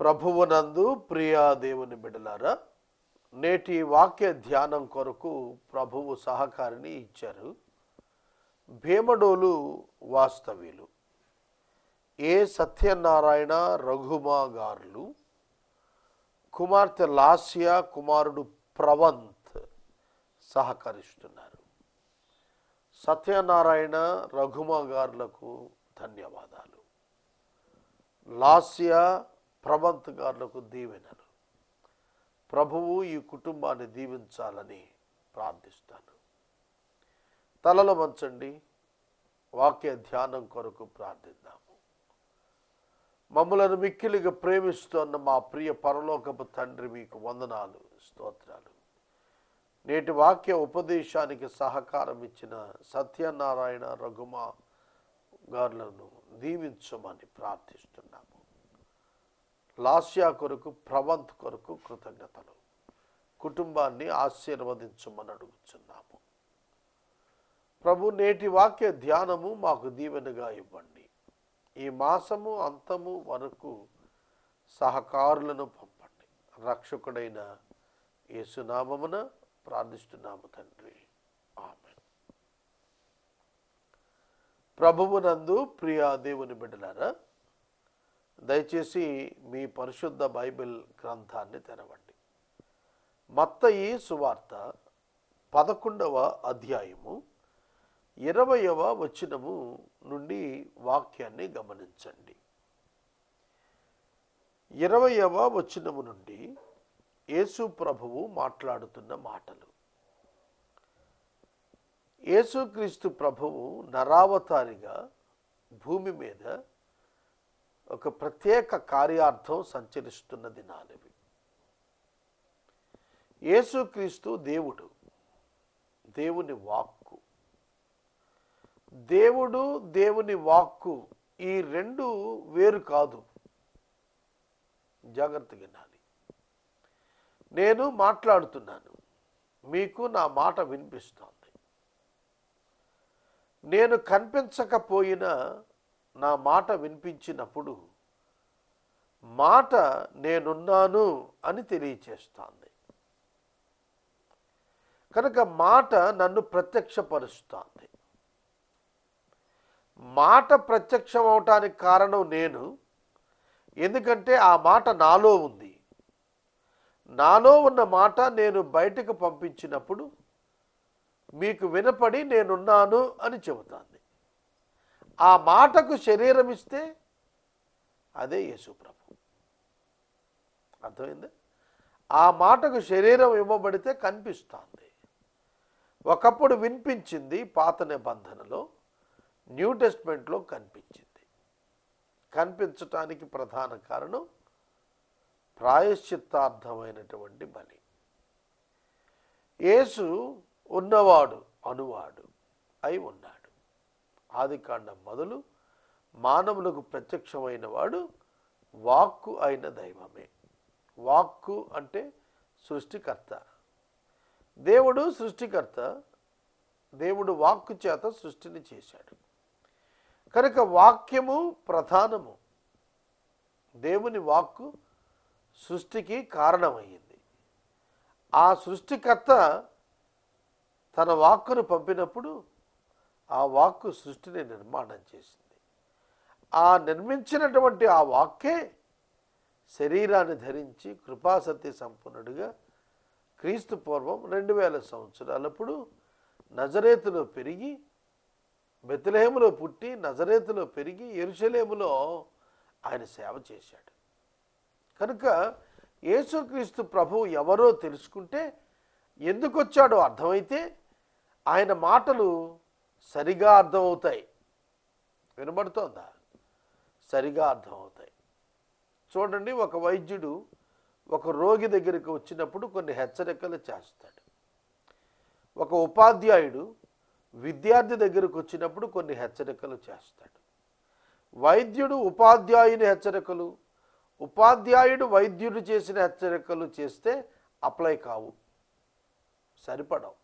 ప్రభువునందు ప్రియా దేవుని బిడలారా నేటి వాక్య ధ్యానం కొరకు ప్రభువు సహకారిని ఇచ్చారు. భీమడోలు వాస్తవ్యులు. ఏ సత్యనారాయణ రఘుమా గారులు కుమార్తె లాస్యా కుమారుడు ప్రవంత్ సహకరిస్తున్నారు. సత్యనారాయణ రఘుమా గారులకు ధన్యవాదాలు. లాస్య ప్రభంత్ గారులకు దీవెనలు. ప్రభువు ఈ కుటుంబాన్ని దీవించాలని ప్రార్థిస్తాను. తలలు మంచండి వాక్య ధ్యానం కొరకు ప్రార్థిద్దాము. మమ్మలను మిక్కిలిగా ప్రేమిస్తున్న మా ప్రియ పరలోకపు తండ్రి మీకు వందనాలు స్తోత్రాలు. నేటి వాక్య ఉపదేశానికి సహకారం ఇచ్చిన సత్యనారాయణ రఘుమ గారులను దీవించమని ప్రార్థిస్తున్నాము. లాస్యా కొరకు ప్రవంత్ కొరకు కృతజ్ఞతలు. కుటుంబాన్ని ఆశీర్వదించమని అడుగుచున్నాము. ప్రభు నేటి వాక్య ధ్యానము మాకు దీవెనగా ఇవ్వండి. ఈ మాసము అంతము వరకు సహకారులను పంపండి. రక్షకుడైన యేసునామమున ప్రార్థిస్తున్నాము తండ్రి. ఆమె ప్రభువునందు ప్రియా దేవుని బిడ్డలారా దయచేసి మీ పరిశుద్ధ బైబిల్ గ్రంథాన్ని తెరవండి. మత్తయి సువార్త పదకొండవ అధ్యాయము ఇరవయవ వచనము నుండి వాక్యాన్ని గమనించండి. ఇరవయవ వచనము నుండి యేసు ప్రభువు మాట్లాడుతున్న మాటలు. యేసుక్రీస్తు ప్రభువు నరావతారిగా భూమి మీద ఒక ప్రత్యేక కార్యార్థం సంచరిస్తున్న దినాలవి యేసుక్రీస్తు దేవుడు దేవుని వాక్కు. దేవుడు దేవుని వాక్కు ఈ రెండు వేరు కాదు. జాగ్రత్తగా వినాలి. నేను మాట్లాడుతున్నాను. మీకు నా మాట వినిపిస్తోంది. నేను కనిపించకపోయినా నా మాట వినిపించినప్పుడు మాట నేనున్నాను అని తెలియచేస్తోంది. కనుక మాట నన్ను ప్రత్యక్షపరుస్తోంది. మాట ప్రత్యక్షం అవటానికి కారణం నేను. ఎందుకంటే ఆ మాట నాలో ఉంది. నాలో ఉన్న మాట నేను బయటకు పంపించినప్పుడు మీకు వినపడి నేనున్నాను అని చెబుతాంది. ఆ మాటకు శరీరం ఇస్తే అదే యేసుప్రభు అర్థమైంది? ఆ మాటకు శరీరం ఇవ్వబడితే కనిపిస్తుంది. ఒకప్పుడు వినిపించింది పాత నిబంధనలో న్యూ టెస్ట్మెంట్లో కనిపించింది. కనిపించటానికి ప్రధాన కారణం ప్రాయశ్చిత్తార్థమైనటువంటి బలి. యేసు ఉన్నవాడు అనువాడు అయి ఉన్నాడు. ఆదికాండం మొదలు మానవులకు ప్రత్యక్షమైన వాడు వాక్కు అయిన దైవమే. వాక్కు అంటే సృష్టికర్త. దేవుడు సృష్టికర్త దేవుడు వాక్కు చేత సృష్టిని చేశాడు. కనుక వాక్యము ప్రధానము. దేవుని వాక్కు సృష్టికి కారణమయ్యింది. ఆ సృష్టికర్త తన వాక్కును పంపినప్పుడు ఆ వాక్కు సృష్టిని నిర్మాణం చేసింది. ఆ నిర్మించినటువంటి ఆ వాక్కే శరీరాన్ని ధరించి కృపాసతి సంపన్నుడిగా క్రీస్తు పూర్వం రెండు వేల సంవత్సరాలప్పుడు నజరేతులో పెరిగి బెత్లహేములో పుట్టి నజరేతులో పెరిగి ఎరుసలేములో ఆయన సేవ చేశాడు. కనుక యేసుక్రీస్తు ప్రభువు ఎవరో తెలుసుకుంటే ఎందుకు వచ్చాడో అర్థమైతే ఆయన మాటలు సరిగా అర్థమవుతాయి. వినబడుతోందా? సరిగా అర్థమవుతాయి. చూడండి ఒక వైద్యుడు ఒక రోగి దగ్గరికి వచ్చినప్పుడు కొన్ని హెచ్చరికలు చేస్తాడు. ఒక ఉపాధ్యాయుడు విద్యార్థి దగ్గరకు వచ్చినప్పుడు కొన్ని హెచ్చరికలు చేస్తాడు. వైద్యుడు ఉపాధ్యాయుని హెచ్చరికలు ఉపాధ్యాయుడు వైద్యుడు చేసిన హెచ్చరికలు చేస్తే అప్లై కావు సరిపడవు.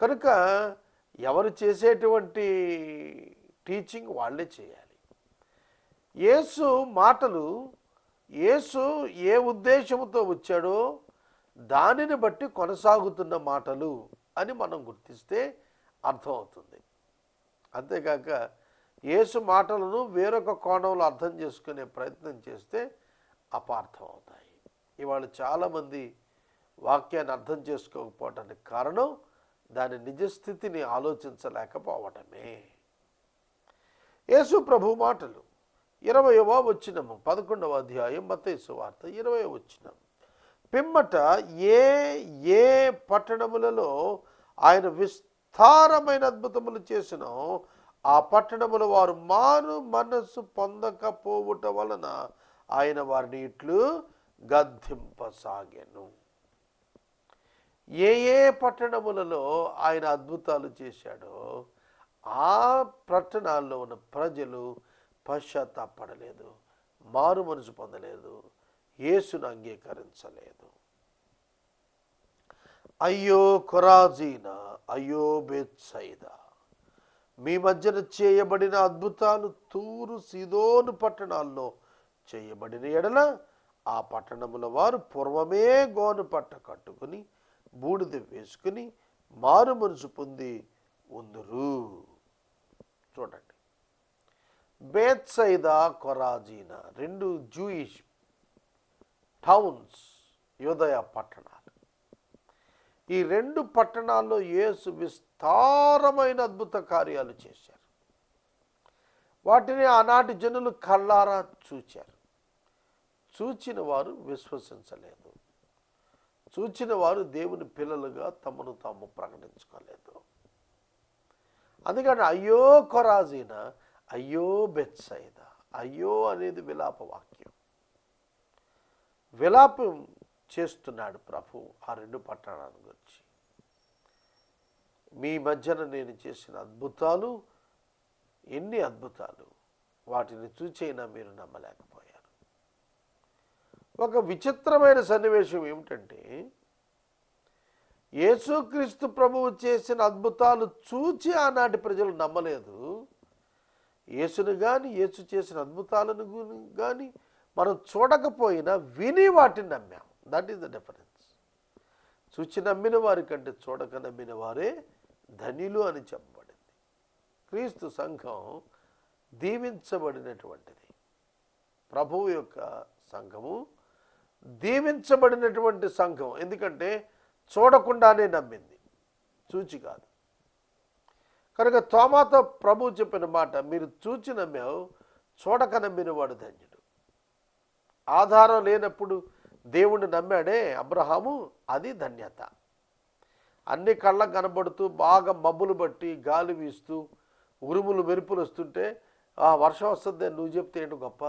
కనుక ఎవరు చేసేటువంటి టీచింగ్ వాళ్ళే చేయాలి. యేసు మాటలు యేసు ఏ ఉద్దేశంతో వచ్చాడో దానిని బట్టి కొనసాగుతున్న మాటలు అని మనం గుర్తిస్తే అర్థమవుతుంది. అంతేకాక యేసు మాటలను వేరొక కోణంలో అర్థం చేసుకునే ప్రయత్నం చేస్తే అపార్థం అవుతాయి ఇవాళ చాలామంది వాక్యాన్ని అర్థం చేసుకోకపోవటానికి కారణం దాని నిజస్థితిని ఆలోచించలేకపోవటమే. యేసు ప్రభు మాటలు ఇరవయవ వచ్చినము పదకొండవ అధ్యాయం మతేసు వార్త ఇరవై వచ్చినం పిమ్మట ఏ ఏ పట్టణములలో ఆయన విస్తారమైన అద్భుతములు చేసినో ఆ పట్టణముల వారు మారు మనస్సు పొందకపోవుట వలన ఆయన వారిని ఇట్లు గద్దింపసాగాను. ఏ ఏ పట్టణములలో ఆయన అద్భుతాలు చేశాడో ఆ పట్టణాల్లో ఉన్న ప్రజలు పశ్చాత్తాపడలేదు మారు మనసు పొందలేదు యేసును అంగీకరించలేదు. అయ్యో కొరాజీనా అయ్యో బేత్సైదా మీ మధ్యన చేయబడిన అద్భుతాలు తూరు సిదోను పట్టణాల్లో చేయబడిన ఎడల ఆ పట్టణముల వారు పూర్వమే గోను పట్ట కట్టుకుని బూడిద వేసుకుని మారు మనసు పొంది ఉందరు. చూడండి. బేత్సైదా కొరాజీనా రెండు జూయిష్ టౌన్స్ యోదయ పట్టణాలు. ఈ రెండు పట్టణాల్లో యేసు విస్తారమైన అద్భుత కార్యాలు చేశారు. వాటిని ఆనాటి జనులు కళ్ళారా చూచారు. చూచిన వారు విశ్వసించలేదు. చూచిన వారు దేవుని పిల్లలుగా తమను తాము ప్రకటించుకోలేదు. అందుకని అయ్యో కొరాజీన అయ్యో బెత్సైద అయ్యో అనేది విలాప వాక్యం. విలాపం చేస్తున్నాడు ప్రభు ఆ రెండు పట్టణాల గురించి. మీ మధ్యన నేను చేసిన అద్భుతాలు ఎన్ని అద్భుతాలు వాటిని చూచైనా మీరు నమ్మలేకపోయారు. ఒక విచిత్రమైన సన్నివేశం ఏమిటంటే యేసుక్రీస్తు ప్రభువు చేసిన అద్భుతాలు చూచి ఆనాటి ప్రజలు నమ్మలేదు. యేసును కానీ యేసు చేసిన అద్భుతాలను కానీ మనం చూడకపోయినా విని వాటిని నమ్మాము దట్ ఈస్ ద డిఫరెన్స్ చూచి నమ్మిన వారి కంటే చూడక నమ్మిన వారే ధనిలు అని చెప్పబడింది. క్రీస్తు సంఘం దీవించబడినటువంటిది. ప్రభువు యొక్క సంఘము దీవించబడినటువంటి సంఘం. ఎందుకంటే చూడకుండానే నమ్మింది. చూచి కాదు. కనుక తోమాతో ప్రభు చెప్పిన మాట మీరు చూచి నమ్మావు చూడక నమ్మిన వాడు ధన్యుడు. ఆధారం లేనప్పుడు దేవుణ్ణి నమ్మాడే అబ్రహాము అది ధన్యత. అన్ని కళ్ళకు కనబడుతూ బాగా మబ్బులు బట్టి గాలి వీస్తూ ఉరుములు మెరుపులు వస్తుంటే ఆ వర్షం వస్తుంది నువ్వు చెప్తే ఏంటి గొప్ప?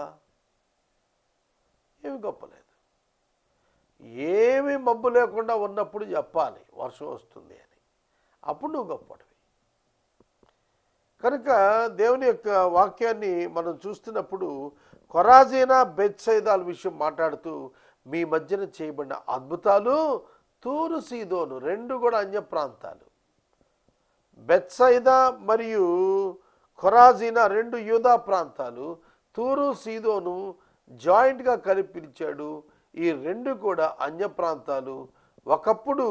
ఏమి గొప్పలేదు. ఏమి మబ్బు లేకుండా ఉన్నప్పుడు చెప్పాలి వర్షం వస్తుంది అని. అప్పుడు నువ్వు గొప్పటివి కనుక దేవుని యొక్క వాక్యాన్ని మనం చూస్తున్నప్పుడు కొరాజీనా బెత్సైదాల విషయం మాట్లాడుతూ మీ మధ్యన చేయబడిన అద్భుతాలు తూరు సీదోను రెండు కూడా అన్య ప్రాంతాలు. బెత్సైదా మరియు ఖొరాజీనా రెండు యూదా ప్రాంతాలు తూరు సీదోను జాయింట్గా కలిపి ఈ రెండు కూడా అన్య ప్రాంతాలు. ఒకప్పుడు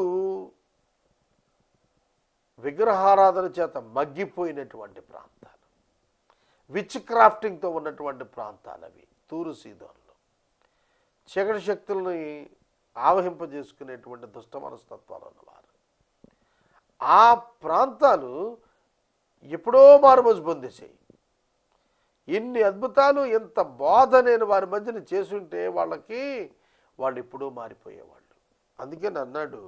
విగ్రహారాధన చేత మగ్గిపోయినటువంటి ప్రాంతాలు. విచ్ క్రాఫ్టింగ్తో ఉన్నటువంటి ప్రాంతాలు అవి తూరు సీదోన్లో. చీకటి శక్తులని ఆవహింపజేసుకునేటువంటి దుష్ట మనస్తత్వాలు ఉన్నవారు ఆ ప్రాంతాలు ఎప్పుడో మారుమోజు పొందేసాయి ఇన్ని అద్భుతాలు ఇంత బోధ నేను వారి మధ్యన చేసుంటే వాళ్ళకి వాళ్ళు ఎప్పుడూ మారిపోయేవాళ్ళు. అందుకని అన్నాడు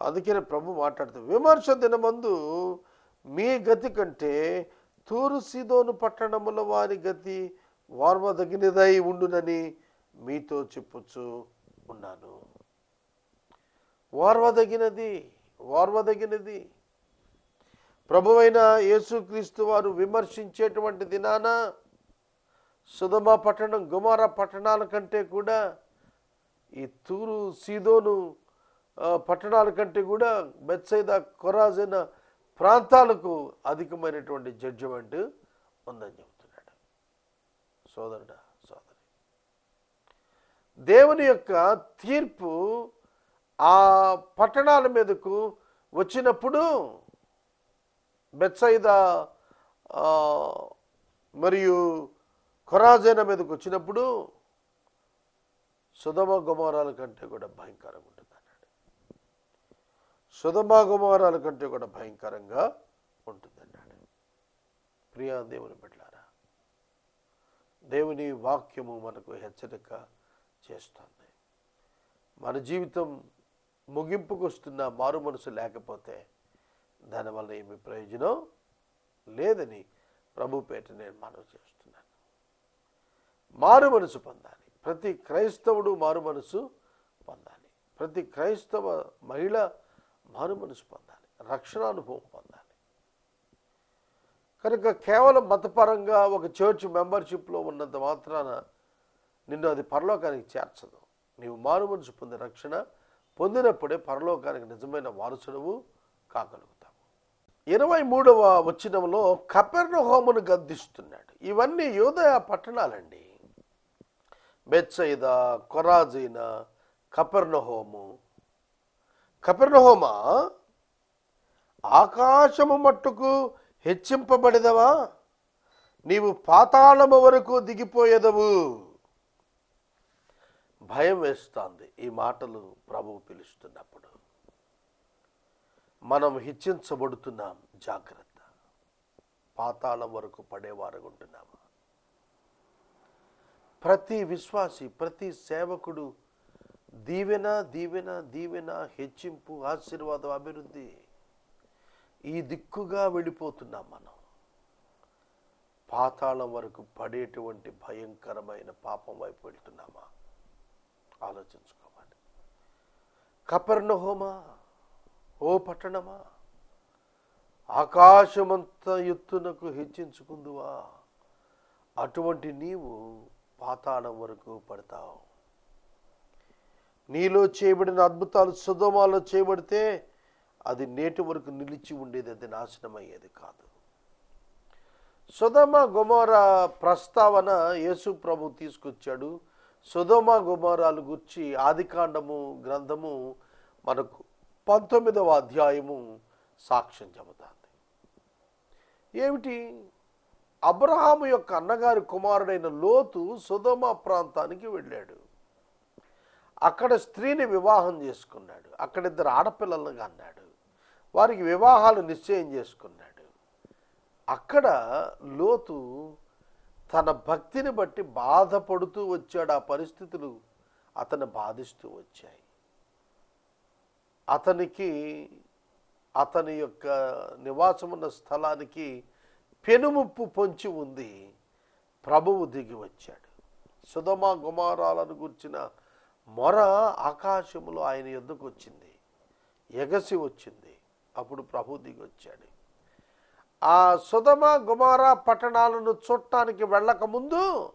అందుకనే ప్రభు మాట్లాడుతూ విమర్శ దినమందు మీ గతి కంటే తూరు సీదోను పట్టణముల వారి గతి వార్మదగినదై ఉండునని మీతో చెప్పుచ్చు ఉన్నాను. వార్వదగినది వార్వదగినది. ప్రభువైన యేసుక్రీస్తు వారు విమర్శించేటువంటి దినాన సుధమ పట్టణం గుమార పట్టణాల కంటే కూడా ఈ తూరు సీదోను పట్టణాల కంటే కూడా బెత్సైద కొరాజైన ప్రాంతాలకు అధికమైనటువంటి జడ్జిమెంట్ ఉందని చెబుతున్నాడు. సోదరుడా సోదరి దేవుని యొక్క తీర్పు ఆ పట్టణాల మీదకు వచ్చినప్పుడు బెత్సైద మరియు కొరాజైన మీదకు వచ్చినప్పుడు సుధమ గుమారాల కంటే కూడా భయంకరంగా ఉంటుంది అన్నాడు. సుధమ గుమారాల కంటే కూడా భయంకరంగా ఉంటుంది అన్నాడు. ప్రియా దేవుని బిడ్డారా దేవుని వాక్యము మనకు హెచ్చరిక చేస్తుంది. మన జీవితం ముగింపుకు వస్తున్న మారు మనసు లేకపోతే దానివల్ల ఏమి ప్రయోజనం లేదని ప్రభుపేట నేను మనవి చేస్తున్నాను. మారు మనసు పొందాలి. ప్రతి క్రైస్తవుడు మారు మనసు పొందాలి. ప్రతి క్రైస్తవ మహిళ మారు మనసు పొందాలి. రక్షణ అనుభవం పొందాలి. కనుక కేవలం మతపరంగా ఒక చర్చ్ మెంబర్షిప్లో ఉన్నంత మాత్రాన నిన్ను అది పరలోకానికి చేర్చదు. నీవు మారు మనసు పొందే రక్షణ పొందినప్పుడే పరలోకానికి నిజమైన వారసుడవు కాగలుగుతావు. ఇరవై మూడవ వచ్చినంలో కపెర్ణ హోమును గద్దిస్తున్నాడు. ఇవన్నీ యోదయ పట్టణాలండి. బెత్సైద కొరాజైన కపెర్ణహోము కపెర్ణహోమా ఆకాశము మట్టుకు హెచ్చింపబడిదవా? నీవు పాతాళము వరకు దిగిపోయేదవు. భయం వేస్తుంది ఈ మాటలు ప్రభువు పిలుస్తున్నప్పుడు. మనం హెచ్చించబడుతున్నాం జాగ్రత్త. పాతాళం వరకు పడేవారు ఉంటున్నాము. ప్రతి విశ్వాసి ప్రతి సేవకుడు దీవెన దీవెన దీవెన హెచ్చింపు ఆశీర్వాదం అభివృద్ధి. ఈ దిక్కుగా వెళ్ళిపోతున్నాం మనం. పాతాళం వరకు పడేటువంటి భయంకరమైన పాపం వైపు వెళ్తున్నామా? ఆలోచించుకోవాలి కపర్ణహోమా ఓ పట్టణమా? ఆకాశమంత ఎత్తునకు హెచ్చించుకుందువా? అటువంటి నీవు పాతాళం వరకు పడతావు. నీలో చేయబడిన అద్భుతాలు సుధమాలో చేయబడితే అది నేటి వరకు నిలిచి ఉండేది అది నాశనం అయ్యేది కాదు. సుధమ గుమార ప్రస్తావన యేసు ప్రభు తీసుకొచ్చాడు. సుధమ గుమారాలు గుర్చి ఆదికాండము గ్రంథము మనకు పంతొమ్మిదవ అధ్యాయము సాక్ష్యం చెబుతుంది. ఏమిటి? అబ్రహాము యొక్క అన్నగారి కుమారుడైన లోతు సుధమ ప్రాంతానికి వెళ్ళాడు. అక్కడ స్త్రీని వివాహం చేసుకున్నాడు. అక్కడ ఇద్దరు ఆడపిల్లలను అన్నాడు వారికి వివాహాలు నిశ్చయం చేసుకున్నాడు. అక్కడ లోతు తన భక్తిని బట్టి బాధపడుతూ వచ్చాడు. ఆ పరిస్థితులు అతను బాధిస్తూ వచ్చాయి. అతనికి అతని యొక్క నివాసమున్న స్థలానికి పెనుముప్పు పొంచి ఉంది. ప్రభువు దిగి వచ్చాడు. సుధమ గుమారాలను గుర్చిన మొర ఆకాశములో ఆయన ఎందుకు వచ్చింది? ఎగసి వచ్చింది. అప్పుడు ప్రభు దిగి వచ్చాడు. ఆ సుధమ గుమారా పట్టణాలను చూడటానికి వెళ్ళక ముందు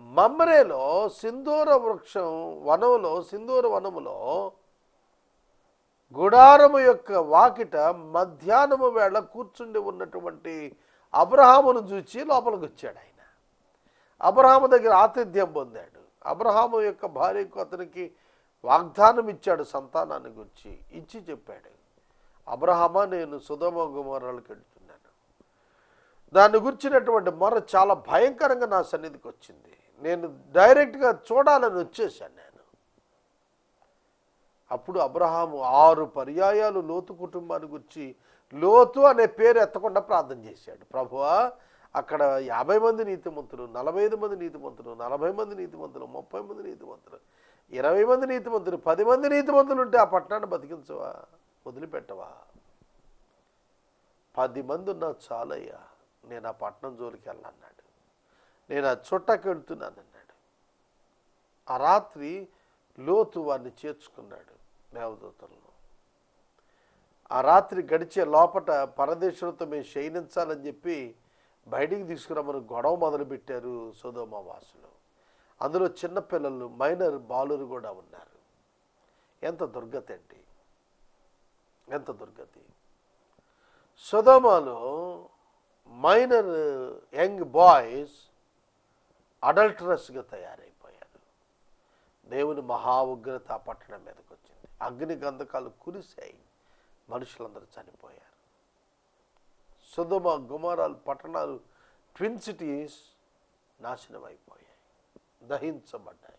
మమ్రేలో సింధూర వృక్షం వనంలో సింధూర వనములో గుడారము యొక్క వాకిట మధ్యాహ్నము వేళ కూర్చుండి ఉన్నటువంటి అబ్రహామును చూచి లోపలికి వచ్చాడు ఆయన. అబ్రహాము దగ్గర ఆతిథ్యం పొందాడు. అబ్రహాము యొక్క భార్యకు అతనికి వాగ్దానం ఇచ్చాడు సంతానాన్ని గురించి ఇచ్చి చెప్పాడు. అబ్రహమా నేను సుధమ గుమారాలకు వెళ్తున్నాను. దాన్ని గురించినటువంటి మొర చాలా భయంకరంగా నా సన్నిధికి వచ్చింది. నేను డైరెక్ట్గా చూడాలని వచ్చేసాను నేను. అప్పుడు అబ్రహాము ఆరు పర్యాయాలు లోతు కుటుంబాన్ని గురించి లోతు అనే పేరు ఎత్తకుండా ప్రార్థన చేశాడు. ప్రభువా అక్కడ యాభై మంది నీతిమంతులు నలభై ఐదు మంది నీతిమంతులు నలభై మంది నీతిమంతులు ముప్పై మంది నీతిమంతులు ఇరవై మంది నీతిమంతులు పది మంది నీతిమంతులు ఉంటే ఆ పట్టణాన్ని బతికించవా? వదిలిపెట్టవా? పది మంది ఉన్నా చాలయ్యా నేను ఆ పట్టణం జోలికి వెళ్ళన్నాడు నేను ఆ చుట్టకి వెళ్తున్నానన్నాడు. ఆ రాత్రి లోతు వారిని చేర్చుకున్నాడు. దేవదూతలను ఆ రాత్రి గడిచే లోపట పరదేశులతో మేము శయనించాలని చెప్పి బయటికి తీసుకురమ్మని గొడవ మొదలుపెట్టారు సోదోమ వాసులు. అందులో చిన్నపిల్లలు మైనర్ బాలురు కూడా ఉన్నారు. ఎంత దుర్గతి అండి. ఎంత దుర్గతి. సుధోమాలో మైనర్ యంగ్ బాయ్స్ అడల్టరస్గా తయారైపోయారు. దేవుని మహా ఉగ్రత పట్టణం మీదకి వచ్చింది అగ్ని గంధకాలు కురిశాయి. మనుషులందరూ చనిపోయారు. సుధమ గుమారాలు పట్టణాలు ట్విన్ సిటీస్ నాశనం అయిపోయాయి దహించబడ్డాయి.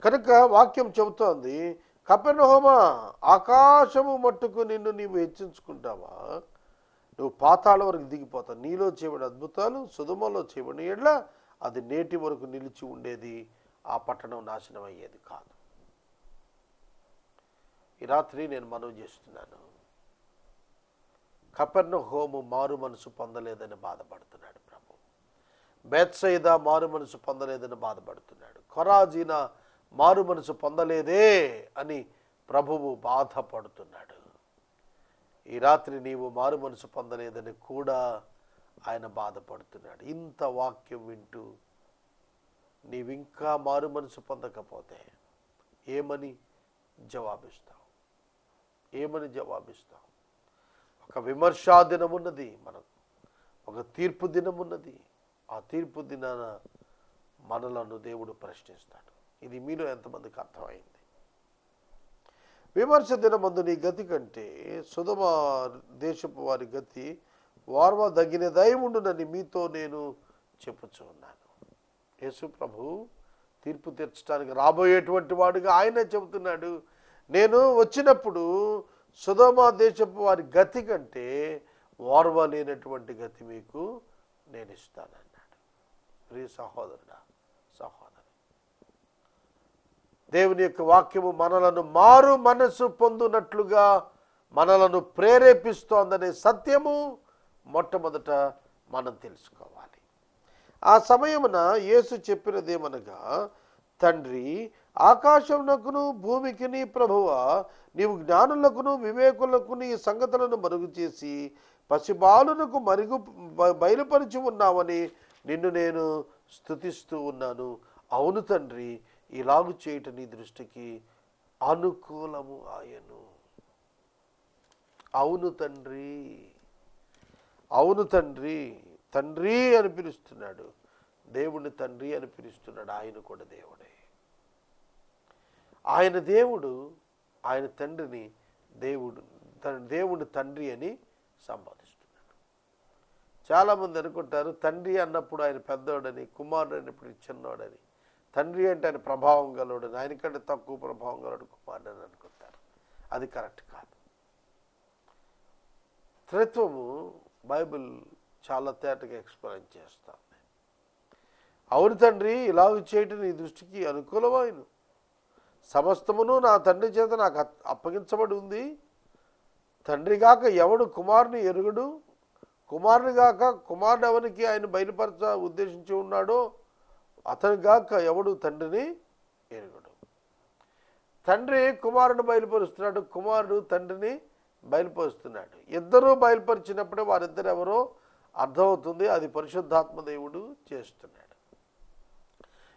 కనుక వాక్యం చెబుతోంది కపెనహోమా ఆకాశము మట్టుకు నిన్ను నీవు హెచ్చించుకుంటావా? నువ్వు పాతాళ వరకు దిగిపోతావు. నీలో చేయబడి అద్భుతాలు సుధమలో చేయబడిన ఎడ్ల అది నేటి వరకు నిలిచి ఉండేది ఆ పట్టణం నాశనం అయ్యేది కాదు. ఈ రాత్రి నేను మనవి చేస్తున్నాను. కపర్ణ హోము మారు మనసు పొందలేదని బాధపడుతున్నాడు ప్రభు. బెత్సైదా మారు మనసు పొందలేదని బాధపడుతున్నాడు. కొరాజీన మారు మనసు పొందలేదే అని ప్రభువు బాధపడుతున్నాడు. ఈ రాత్రి నీవు మారు మనసు పొందలేదని కూడా ఆయన బాధపడుతున్నాడు. ఇంత వాక్యం వింటూ నీవింకా మారు మనసు పొందకపోతే ఏమని జవాబిస్తావు? ఏమని జవాబిస్తాం? ఒక విమర్శా దినం ఉన్నది మనకు ఒక తీర్పు దినం ఉన్నది. ఆ తీర్పు దినాన మనలను దేవుడు ప్రశ్నిస్తాడు. ఇది మీలో ఎంతమందికి అర్థమైంది? విమర్శ దినమందు నీ గతి కంటే సుధమ దేశపు వారి గతి వార్వ దగిన దయముండునని మీతో నేను చెప్పుచు ఉన్నాను. యేసు ప్రభు తీర్పు తీర్చడానికి రాబోయేటువంటి వాడుగా ఆయనే చెబుతున్నాడు. నేను వచ్చినప్పుడు సుధమా దేశపు వారి గతి కంటే ఓర్వ లేనటువంటి గతి మీకు నేను ఇస్తానన్నాడు. ప్రియ సహోదరుడా సహోదరు. దేవుని యొక్క వాక్యము మనలను మారు మనసు పొందునట్లుగా మనలను ప్రేరేపిస్తోందనే సత్యము మొట్టమొదట మనం తెలుసుకోవాలి. ఆ సమయమున యేసు చెప్పినదేమనగా తండ్రి ఆకాశమునకును భూమికిని ప్రభువ నీవు జ్ఞానులకును వివేకులకు నీ సంగతులను మరుగు చేసి పసిబాలునకు మరుగు బయలుపరిచి ఉన్నావని నిన్ను నేను స్తుతిస్తూ ఉన్నాను. అవును తండ్రి ఇలాగు చేయట నీ దృష్టికి అనుకూలము ఆయను. అవును తండ్రి అవును తండ్రి తండ్రి అని పిలుస్తున్నాడు. దేవుడిని తండ్రి అని పిలుస్తున్నాడు. ఆయన కూడా దేవుడే. ఆయన దేవుడు ఆయన తండ్రిని దేవుడు తన తండ్రి అని సంబోధిస్తున్నాడు. చాలామంది అనుకుంటారు తండ్రి అన్నప్పుడు ఆయన పెద్దోడని కుమారుడు అన్నప్పుడు చిన్నోడని. తండ్రి అంటే ఆయన ప్రభావం కలువుడని ఆయన కంటే తక్కువ ప్రభావం గలడు కుమారుడు అని అనుకుంటారు. అది కరెక్ట్ కాదు. త్రిత్వము బైబిల్ చాలా తేటగా ఎక్స్ప్లెయిన్ చేస్తుంది. అవును తండ్రి ఇలాగ చేయటం నీ దృష్టికి అనుకూలమైన సమస్తమును నా తండ్రి చేత నాకు అప్పగించబడి ఉంది. తండ్రిగాక ఎవడు కుమారుని ఎరుగుడు. కుమారునిగాక కుమారుడు ఎవరికి ఆయన బయలుపరచ ఉద్దేశించి ఉన్నాడో అతని గాక ఎవడు తండ్రిని ఎరుగడు. తండ్రి కుమారుడు బయలుపరుస్తున్నాడు. కుమారుడు తండ్రిని బయలుపరుస్తున్నాడు. ఇద్దరూ బయలుపరిచినప్పుడే వారిద్దరు ఎవరో అర్థమవుతుంది. అది పరిశుద్ధాత్మ దేవుడు చేస్తున్నాడు.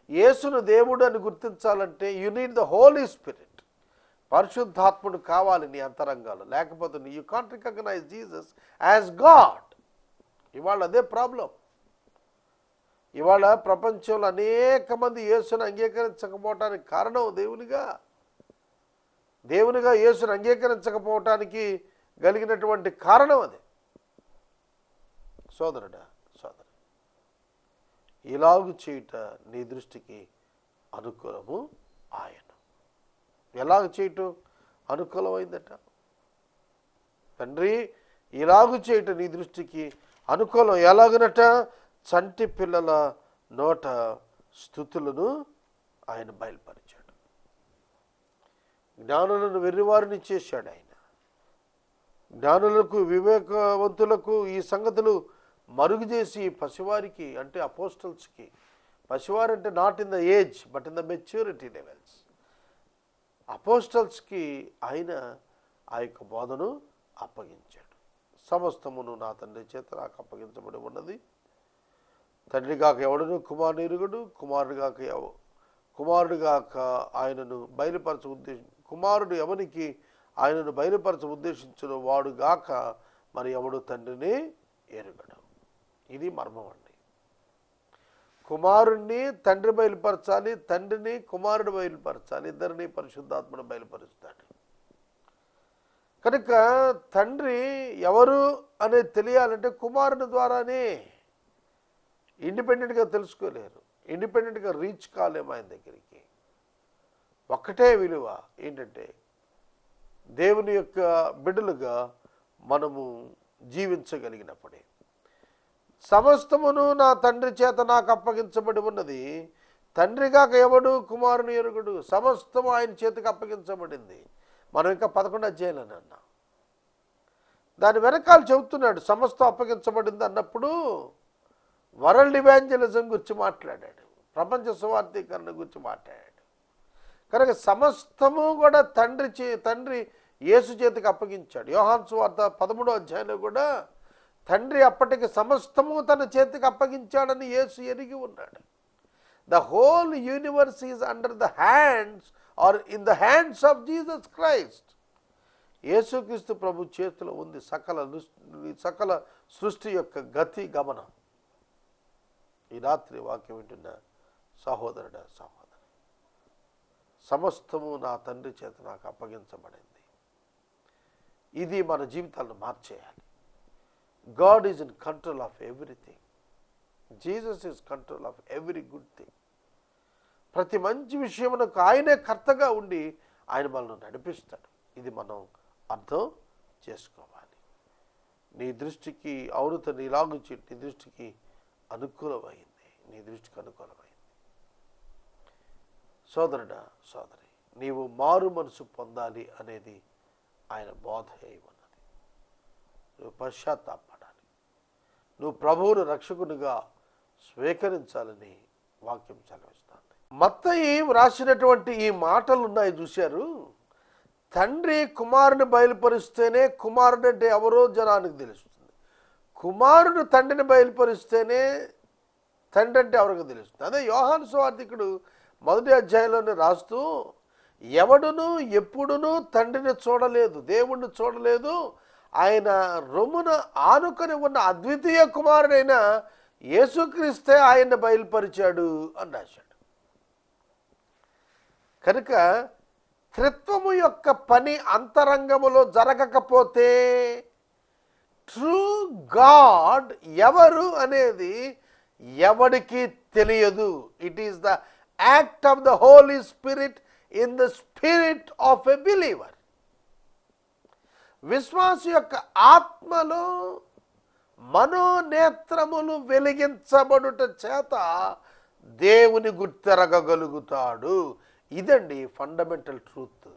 యేసును దేవుడు అని గుర్తించాలంటే you need the Holy Spirit పరిశుద్ధాత్ముడు కావాలి నీ అంతరంగాలు లేకపోతే you can't recognize Jesus as God ఇవాళ అదే ప్రాబ్లం ఇవాళ ప్రపంచంలో అనేక మంది యేసును అంగీకరించకపోవటానికి కారణం దేవునిగా. దేవునిగా యేసును అంగీకరించకపోవటానికి కలిగినటువంటి కారణం అది. సోదరుడా ఇలాగు చేయుట నీ దృష్టికి అనుకూలము ఆయన. ఎలాగ చేయటం అనుకూలమైందట? తండ్రి ఇలాగు చేయట నీ దృష్టికి అనుకూలం ఎలాగనట? చంటి పిల్లల నోట స్థుతులను ఆయన బయలుపరిచాడు. జ్ఞానులను వెర్రివారిని చేశాడు ఆయన. జ్ఞానులకు వివేకవంతులకు ఈ సంగతులు మరుగు చేసి పసివారికి అంటే అపోస్టల్స్కి పసివారు అంటే not in the age but in the maturity levels అపోస్టల్స్కి ఆయన ఆ యొక్క బోధను అప్పగించాడు. సమస్తమును నా తండ్రి చేత నాకు అప్పగించబడి ఉన్నది. తండ్రి కాక ఎవడను? కుమారునిరుగుడు కుమారుడు కాక ఎవ కుమారుడు కాక ఆయనను బయలుపరచ ఉద్దేశం కుమారుడు ఎవనికి ఆయనను బయలుపరచ ఉద్దేశించిన వాడు గాక మరి ఎవడు తండ్రిని ఎరుగడు. ఇది మర్మం అండి. కుమారుణ్ణి తండ్రి బయలుపరచాలి తండ్రిని కుమారుడు బయలుపరచాలి ఇద్దరిని పరిశుద్ధాత్మను బయలుపరుస్తాడు. కనుక తండ్రి ఎవరు అనేది తెలియాలంటే కుమారుని ద్వారానే ఇండిపెండెంట్గా తెలుసుకోలేరు. ఇండిపెండెంట్గా రీచ్ కాలేము ఆయన దగ్గరికి. ఒక్కటే విలువ ఏంటంటే దేవుని యొక్క బిడ్డలుగా మనము జీవించగలిగినప్పుడే. సమస్తమును నా తండ్రి చేత నాకు అప్పగించబడి ఉన్నది. తండ్రిగాక ఎవడు? కుమారుని ఎరుగుడు. సమస్తము ఆయన చేతికి అప్పగించబడింది. మనం ఇంకా పదకొండు అధ్యాయులని అన్నా. దాని వెనకాల చెబుతున్నాడు సమస్తం అప్పగించబడింది అన్నప్పుడు వరల్డ్ ఇవాంజలిజం గురించి మాట్లాడాడు. ప్రపంచ సువార్థీకరణ గురించి మాట్లాడాడు. కనుక సమస్తము కూడా తండ్రి చే తండ్రి యేసు చేతికి అప్పగించాడు. యోహాన్ సువార్త పదమూడో అధ్యాయంలో కూడా తండ్రి అప్పటికి సమస్తము తన చేతికి అప్పగించాడని యేసు ఎరిగి ఉన్నాడు. The whole universe is under the hands are in the hands of Jesus Christ యేసుక్రీస్తు ప్రభు చేతిలో ఉంది సకల సకల సృష్టి యొక్క గతి గమనం. ఈ రాత్రి వాక్యం వింటున్న సహోదరుడ సహోదరు సమస్తము నా తండ్రి చేత నాకు అప్పగించబడింది. ఇది మన జీవితాలను మార్చేయాలి. God is in control of everything Jesus is control of every good thing ప్రతి మంచి విషయమునకు ఆయనే కర్తగా ఉండి ఆయన మనల్ని నడిపిస్తాడు. ఇది మనం అర్థం చేసుకోవాలి. నీ దృష్టికి అవునత నీలాగు నీ దృష్టికి అనుకూలమైంది. నీ దృష్టికి అనుకూలమైంది. సోదరుడా సోదరి నీవు మారు మనసు పొందాలి అనేది ఆయన బోధ అయి ఉన్నది. నువ్వు నువ్వు ప్రభువును రక్షకునిగా స్వీకరించాలని వాక్యం సెలవిస్తుంది. మత్తయి వ్రాసినటువంటి ఈ మాటలు ఉన్నాయి చూశారు? తండ్రి కుమారుని బయలుపరిస్తేనే కుమారుడు అంటే ఎవరో జనానికి తెలుస్తుంది. కుమారుడు తండ్రిని బయలుపరిస్తేనే తండ్రి అంటే ఎవరికి తెలుస్తుంది? అదే యోహాను స్వార్థికుడు మొదటి అధ్యాయంలోనే రాస్తూ ఎవడును ఎప్పుడునూ తండ్రిని చూడలేదు దేవుణ్ణి చూడలేదు ఆయన రొమ్మున ఆనుకొని ఉన్న అద్వితీయ కుమారుడైన యేసుక్రీస్తే ఆయన బయలుపరిచాడు అని రాశాడు. కనుక త్రిత్వము యొక్క పని అంతరంగములో జరగకపోతే ట్రూ గాడ్ ఎవరు అనేది ఎవడికి తెలియదు. It is the act of the Holy Spirit in the spirit of a believer విశ్వాస యొక్క ఆత్మలో మనోనేత్రములు వెలిగించబడుట చేత దేవుని గుర్తెరగగలుగుతాడు. ఇదండి ఫండమెంటల్ ట్రూత్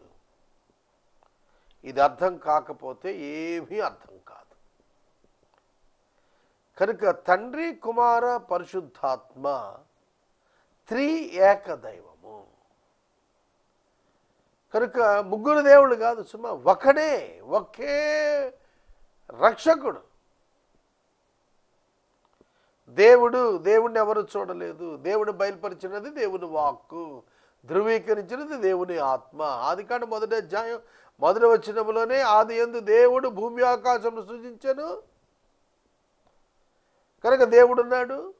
ఇది అర్థం కాకపోతే ఏమీ అర్థం కాదు. కనుక తండ్రి కుమార పరిశుద్ధాత్మ త్రీ ఏక దైవం కనుక ముగ్గురు దేవుడు కాదు సుమా ఒకడే ఒకే రక్షకుడు. దేవుడు దేవుణ్ణి ఎవరు చూడలేదు? దేవుడు బయలుపరిచినది దేవుని వాక్కు. ధృవీకరించినది దేవుని ఆత్మ. ఆది కాండ మొదటి అధ్యాయం మొదటి వచ్చినములోనే ఆది ఎందు దేవుడు భూమి ఆకాశం సృజించను. కనుక దేవుడు ఉన్నాడు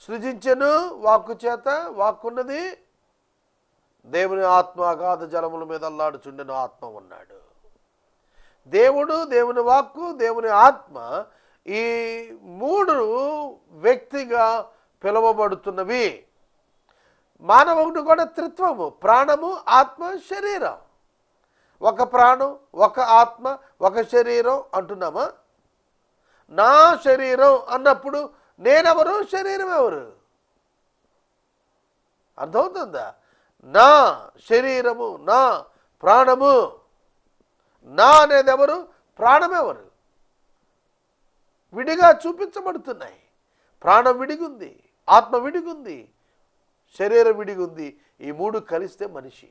సృజించను వాక్కు చేత వాక్కున్నది దేవుని ఆత్మ అగాధ జలముల మీద అల్లాడుచుండిన ఆత్మ ఉన్నాడు. దేవుడు దేవుని వాక్కు దేవుని ఆత్మ ఈ మూడు వ్యక్తిగా పిలువబడుతున్నవి. మానవుడు కూడా త్రిత్వము ప్రాణము ఆత్మ శరీరం. ఒక ప్రాణం ఒక ఆత్మ ఒక శరీరం అంటున్నామా? నా శరీరం అన్నప్పుడు నేనెవరు? శరీరం ఎవరు? అర్థమవుతుందా? నా శరీరము నా ప్రాణము నా అనేది ఎవరు? ప్రాణమెవరు విడిగా చూపించబడుతున్నాయి. ప్రాణం విడిగుంది ఆత్మ విడిగుంది శరీరం విడిగుంది. ఈ మూడు కలిస్తే మనిషి.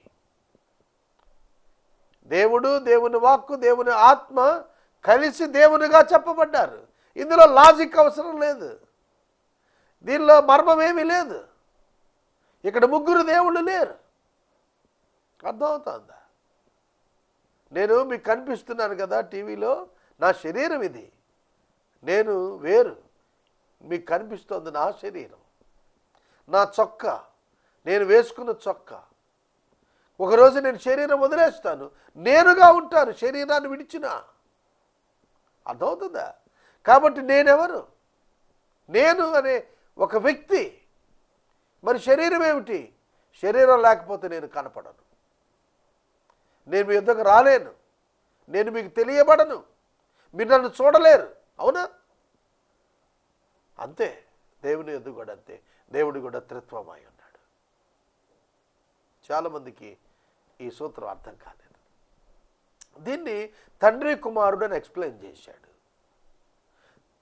దేవుడు దేవుని వాక్కు దేవుని ఆత్మ కలిసి దేవునిగా చెప్పబడ్డారు. ఇందులో లాజిక్ అవసరం లేదు. దీనిలో మర్మం ఏమీ లేదు. ఇక్కడ ముగ్గురు దేవుళ్ళు లేరు. అర్థమవుతుందా? నేను మీకు కనిపిస్తున్నాను కదా టీవీలో నా శరీరం ఇది. నేను వేరు. మీకు కనిపిస్తోంది నా శరీరం. నా చొక్క. నేను వేసుకున్న చొక్క. ఒకరోజు నేను శరీరం వదిలేస్తాను. నేనుగా ఉంటాను శరీరాన్ని విడిచిన. అర్థమవుతుందా? కాబట్టి నేనెవరు? నేను అనే ఒక వ్యక్తి. మరి శరీరం ఏమిటి? శరీరం లేకపోతే నేను కనపడను. నేను మీ యుద్ధకు రాలేను. నేను మీకు తెలియబడను. మీరు నన్ను చూడలేరు. అవునా? అంతే. దేవుని ఎద్దు కూడా అంతే. దేవుడు కూడా త్రిత్వమై ఉన్నాడు. చాలామందికి ఈ సూత్రం అర్థం కాలేదు. దీన్ని తండ్రి కుమారుడు అని ఎక్స్ప్లెయిన్ చేశాడు.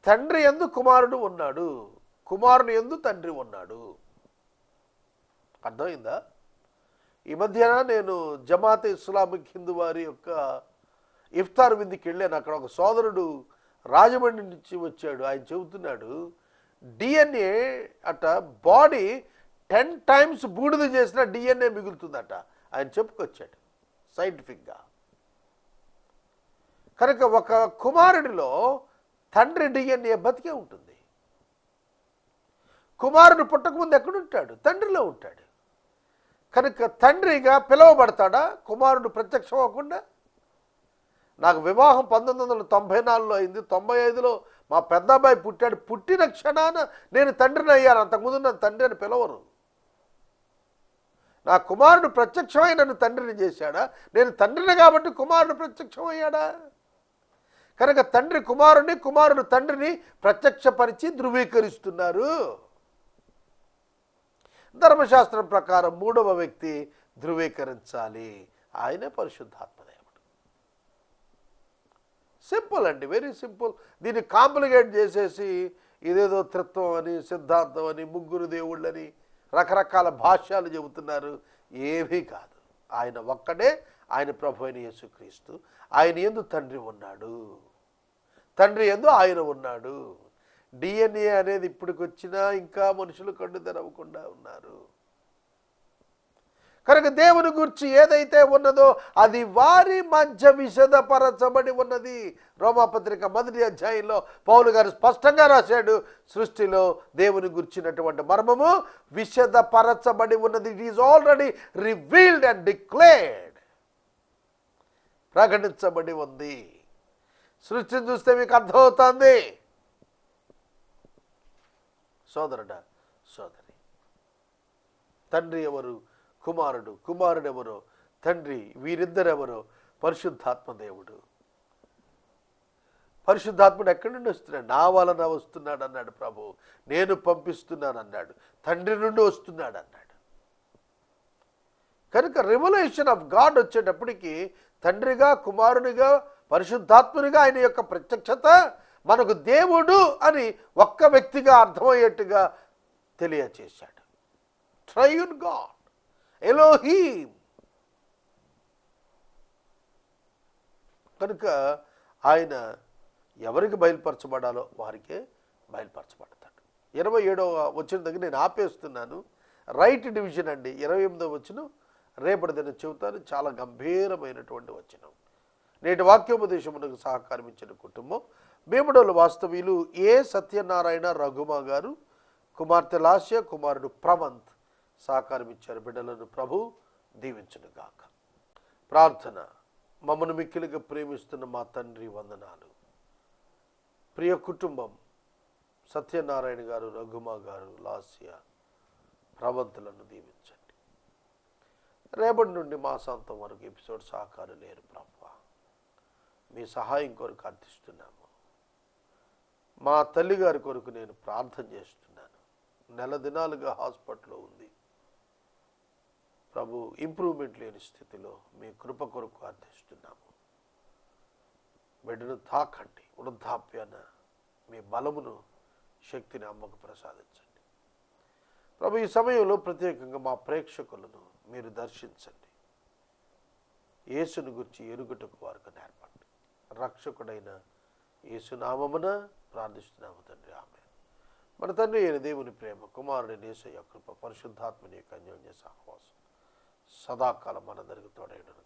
తండ్రి ఎందు కుమారుడు ఉన్నాడు. కుమారుని ఎందు తండ్రి ఉన్నాడు. అర్థమైందా? ఈ మధ్యన నేను జమాత్ ఇస్లామిక్ హిందూ వారి యొక్క ఇఫ్తార్ విందుకి వెళ్ళాను. అక్కడ ఒక సోదరుడు రాజమండ్రి నుంచి వచ్చాడు. ఆయన చెబుతున్నాడు డిఎన్ఏ అట బాడీ టెన్ టైమ్స్ బూడిద చేసిన డిఎన్ఏ మిగులుతుందట. ఆయన చెప్పుకొచ్చాడు సైంటిఫిక్గా. కనుక ఒక కుమారుడిలో తండ్రి డిఎన్ఏ బతికే ఉంటుంది. కుమారుడు పుట్టకముందు ఎక్కడుంటాడు? తండ్రిలో ఉంటాడు. కనుక తండ్రిగా పిలువబడతాడా? కుమారుడు ప్రత్యక్షం అవ్వకుండా? నాకు వివాహం పంతొమ్మిది వందల తొంభై నాలుగులో అయింది. తొంభై ఐదులో మా పెద్ద అబ్బాయి పుట్టాడు. పుట్టిన క్షణాన నేను తండ్రిని అయ్యాను. అంతకుముందు నన్ను తండ్రి అని పిలవరు. నా కుమారుడు ప్రత్యక్షమై నన్ను తండ్రిని చేశాడా? నేను తండ్రిని కాబట్టి కుమారుడు ప్రత్యక్షమయ్యాడా? కనుక తండ్రి కుమారుని కుమారుడు తండ్రిని ప్రత్యక్షపరిచి ధృవీకరిస్తున్నారు. ధర్మశాస్త్రం ప్రకారం మూడవ వ్యక్తి ధృవీకరించాలి. ఆయనే పరిశుద్ధాత్మదేవుడు సింపుల్ అండి వెరీ సింపుల్. దీన్ని కాంప్లికేట్ చేసేసి ఇదేదో త్రిత్వం అని సిద్ధాంతం అని ముగ్గురు దేవుళ్ళని రకరకాల భాష్యాలు చెబుతున్నారు. ఏమీ కాదు. ఆయన ఒక్కడే ఆయన ప్రభు అయిన యేసుక్రీస్తు. ఆయన ఎందు తండ్రి ఉన్నాడు. తండ్రి ఎందు ఆయన ఉన్నాడు. డిఎన్ఏ అనేది ఇప్పటికొచ్చినా ఇంకా మనుషులు కళ్ళు తెరవకుండా ఉన్నారు. కనుక దేవుని గురించి ఏదైతే ఉన్నదో అది వారి మధ్య విషదపరచబడి ఉన్నది. రోమాపత్రిక మొదటి అధ్యాయంలో పౌలు గారు స్పష్టంగా రాశాడు సృష్టిలో దేవుని గుర్చినటువంటి మర్మము విశదపరచబడి ఉన్నది. It is already revealed and declared ప్రకటించబడి ఉంది. సృష్టిని చూస్తే మీకు అర్థమవుతుంది. సోదరుడ సోదరి. తండ్రి ఎవరు? కుమారుడు. కుమారుడు ఎవరో తండ్రి వీరిద్దరెవరో? పరిశుద్ధాత్మ దేవుడు. పరిశుద్ధాత్ముడు ఎక్కడి నుండి వస్తున్నాడు? నా వలన వస్తున్నాడు అన్నాడు ప్రభు. నేను పంపిస్తున్నాను అన్నాడు తండ్రి నుండి వస్తున్నాడు అన్నాడు కనుక రివల్యూషన్ ఆఫ్ గాడ్ వచ్చేటప్పటికి తండ్రిగా కుమారునిగా పరిశుద్ధాత్మునిగా ఆయన యొక్క ప్రత్యక్షత మనకు దేవుడు అని ఒక్క వ్యక్తిగా అర్థమయ్యేట్టుగా తెలియచేశాడు. ట్రయున్ గాడ్ ఎలోహీమ్ కనుక ఆయన ఎవరికి బయలుపరచబడాలో వారికే బయలుపరచబడతాడు. ఇరవై ఏడవ వచ్చిన దగ్గర నేను ఆపేస్తున్నాను. రైట్ డివిజన్ అండి. ఇరవై ఎనిమిదవ వచ్చిన రేపటి దిన చెబుతాను. చాలా గంభీరమైనటువంటి వచ్చినం నేటి వాక్యోపదేశమునకు సహకరించిన కుటుంబం భీముడోలు వాస్తవ్యులు ఏ సత్యనారాయణ రఘుమ గారు? కుమార్తె లాస్య కుమారుడు ప్రమంత్ సహకారం ఇచ్చారు బిడ్డలను ప్రభు దీవించునుగాక ప్రార్థన. మమ్మను మిక్కిలిగా ప్రేమిస్తున్న మా తండ్రి వందనాలు. ప్రియ కుటుంబం సత్యనారాయణ గారు రఘుమ గారు లాస్య ప్రవంతులను దీవించండి. రేపటి నుండి మాసాంతం వరకు ఎపిసోడ్ సహకారం లేరు ప్రభు. మీ సహాయం కొరకు అర్థిస్తున్నాము. మా తల్లిగారి కొరకు నేను ప్రార్థన చేస్తున్నాను. నెల దినాలుగా హాస్పిటల్లో ఉంది. ప్రభు ఇంప్రూవ్మెంట్ లేని స్థితిలో మీ కృప కొరకు అర్థిస్తున్నాము బిడ్డను తాకండి. వృద్ధాప్యాన మీ బలమును శక్తిని అమ్మకు ప్రసాదించండి. ప్రభు ఈ సమయంలో ప్రత్యేకంగా మా ప్రేక్షకులను మీరు దర్శించండి. యేసుని గురించి ఎరుగుటకు వారికి నేర్పండి. రక్షకుడైన యేసునామమున ప్రార్థిస్తున్నాము తండ్రి ఆమె మన తండ్రి అయిన దేవుని ప్రేమ కుమారుడి నేసయ్య కృప పరిశుద్ధాత్మని యొక్క అన్యోన్య సహవాసం సదాకాలం మనందరికీ తోడైనను